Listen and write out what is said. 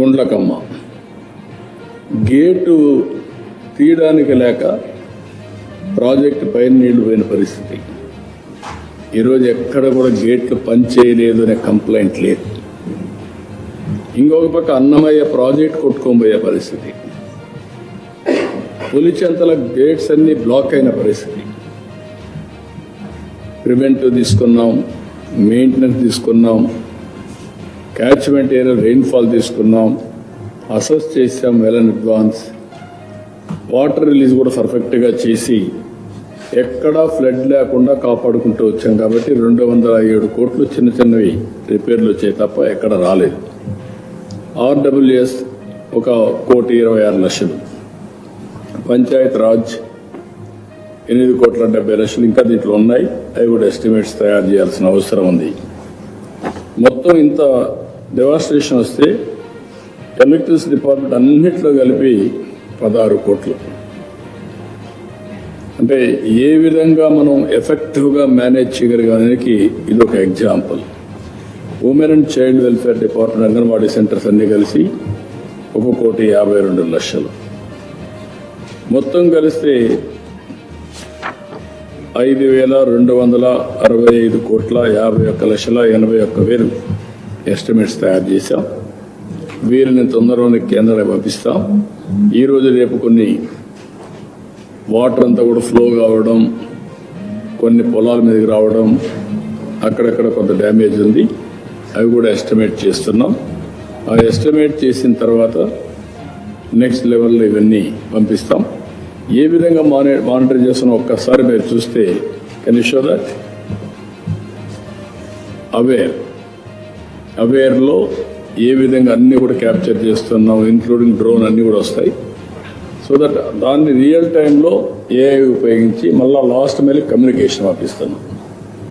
Gundlakamma. Gate తీయడానికి లేక project పైన నీళ్ళు పోయిన పరిస్థితి. ఈరోజు ఎక్కడ కూడా గేట్లు పనిచేయలేదు అనే కంప్లైంట్ లేదు. ఇంకొక పక్క అన్నమయ్య ప్రాజెక్ట్ కొట్టుకోబోయే పరిస్థితి. పులిచెంతల గేట్స్ అన్ని బ్లాక్ అయిన పరిస్థితి. ప్రివెంటివ్ తీసుకున్నాం మెయింటెనెన్స్ తీసుకున్నాం క్యాచ్మెంట్ ఏరియా రెయిన్ఫాల్ తీసుకున్నాం. అసెస్ చేసాం well and advance water release కూడా పర్ఫెక్ట్గా చేసి ఎక్కడా ఫ్లడ్ లేకుండా కాపాడుకుంటూ వచ్చాం కాబట్టి రెండు వందల ఏడు కోట్లు చిన్న చిన్నవి రిపేర్లు వచ్చాయి తప్ప ఎక్కడ రాలేదు. ఆర్డబ్ల్యూఎస్ ఒక కోటి ఇరవై ఆరు లక్షలు. పంచాయత్ రాజ్ ఎనిమిది కోట్ల డెబ్బై లక్షలు ఇంకా దీంట్లో ఉన్నాయి. అవి కూడా ఎస్టిమేట్స్ తయారు చేయాల్సిన అవసరం ఉంది. మొత్తం ఇంత డెవాస్ట్రేషన్ వస్తే ఎలక్ట్రిసిటీ డిపార్ట్మెంట్ అన్నింటిలో కలిపి పదహారు కోట్లు. అంటే ఏ విధంగా మనం ఎఫెక్టివ్గా మేనేజ్ చేయగలిగానికి ఇది ఒక example. Women and child welfare department anganwadi centres అన్ని కలిసి ఒక కోటి యాభై రెండు లక్షలు. మొత్తం కలిస్తే ఐదు వేల రెండు వందల అరవై ఐదు కోట్ల యాభై ఒక్క లక్షల ఎనభై ఒక్క వేలు. ఎస్టిమేట్స్ తయారు చేశాం. వీరిని తొందరలోనే కేంద్రానికి పంపిస్తాం. ఈరోజు రేపు కొన్ని వాటర్ అంతా కూడా ఫ్లో కావడం కొన్ని పొలాల మీదకి రావడం అక్కడక్కడ కొంత డ్యామేజ్ ఉంది. అవి కూడా ఎస్టిమేట్ చేస్తున్నాం. ఆ ఎస్టిమేట్ చేసిన తర్వాత నెక్స్ట్ లెవెల్లో ఇవన్నీ పంపిస్తాం. ఏ విధంగా మాని మానిటర్ చేస్తున్నా ఒక్కసారి మీరు చూస్తే కెన్ షో దట్? అవేర్. అవేర్లో ఏ విధంగా అన్నీ కూడా క్యాప్చర్ చేస్తున్నాం ఇంక్లూడింగ్ డ్రోన్ అన్నీ కూడా వస్తాయి. సో దట్ దాన్ని రియల్ టైంలో ఏఐ ఉపయోగించి మళ్ళీ లాస్ట్ మెయిల్ కమ్యూనికేషన్ పంపిస్తున్నాం.